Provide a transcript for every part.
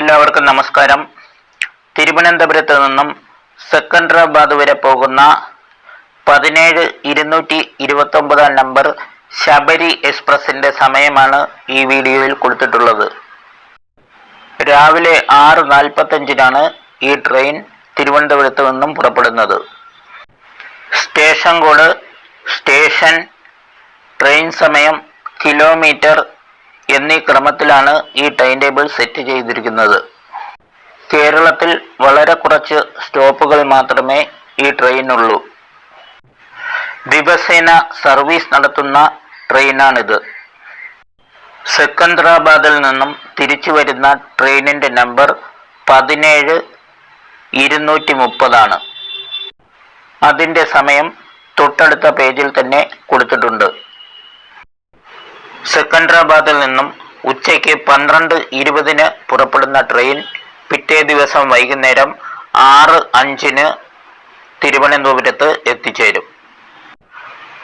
എല്ലാവർക്കും നമസ്കാരം. തിരുവനന്തപുരത്ത് നിന്നും സെക്കൻഡറാബാദ് വരെ പോകുന്ന പതിനേഴ് ഇരുന്നൂറ്റി ഇരുപത്തി ഒമ്പതാം നമ്പർ ശബരി എക്സ്പ്രസിന്റെ സമയമാണ് ഈ വീഡിയോയിൽ കൊടുത്തിട്ടുള്ളത്. രാവിലെ ആറ് നാൽപ്പത്തഞ്ചിനാണ് ഈ ട്രെയിൻ തിരുവനന്തപുരത്ത് നിന്നും പുറപ്പെടുന്നത്. സ്റ്റേഷൻ കോഡ് സ്റ്റേഷൻ ട്രെയിൻ സമയം കിലോമീറ്റർ എന്നീ ക്രമത്തിലാണ് ഈ ടൈം ടേബിൾ സെറ്റ് ചെയ്തിരിക്കുന്നത്. കേരളത്തിൽ വളരെ കുറച്ച് സ്റ്റോപ്പുകൾ മാത്രമേ ഈ ട്രെയിനുള്ളൂ. ദിവസേന സർവീസ് നടത്തുന്ന ട്രെയിനാണിത്. സെക്കന്ദരാബാദിൽ നിന്നും തിരിച്ചു വരുന്ന ട്രെയിനിന്റെ നമ്പർ പതിനേഴ് ഇരുന്നൂറ്റി മുപ്പതാണ് അതിന്റെ സമയം തൊട്ടടുത്ത പേജിൽ തന്നെ കൊടുത്തിട്ടുണ്ട്. സെക്കന്ദരാബാദിൽ നിന്നും ഉച്ചയ്ക്ക് പന്ത്രണ്ട് ഇരുപതിന് പുറപ്പെടുന്ന ട്രെയിൻ പിറ്റേ ദിവസം വൈകുന്നേരം ആറ് അഞ്ചിന് തിരുവനന്തപുരത്ത് എത്തിച്ചേരും.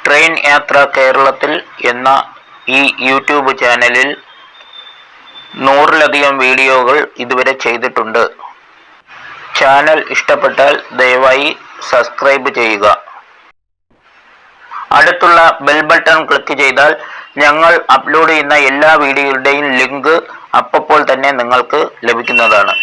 ട്രെയിൻ യാത്ര കേരളത്തിൽ എന്ന ഈ യൂട്യൂബ് ചാനലിൽ നൂറിലധികം വീഡിയോകൾ ഇതുവരെ ചെയ്തിട്ടുണ്ട്. ചാനൽ ഇഷ്ടപ്പെട്ടാൽ ദയവായി സബ്സ്ക്രൈബ് ചെയ്യുക. അടുത്തുള്ള ബെൽ ബട്ടൺ ക്ലിക്ക് ചെയ്താൽ ഞങ്ങൾ അപ്ലോഡ് ചെയ്യുന്ന എല്ലാ വീഡിയോകളുടെയും ലിങ്ക് അപ്പോൾ തന്നെ നിങ്ങൾക്ക് ലഭിക്കുന്നതാണ്.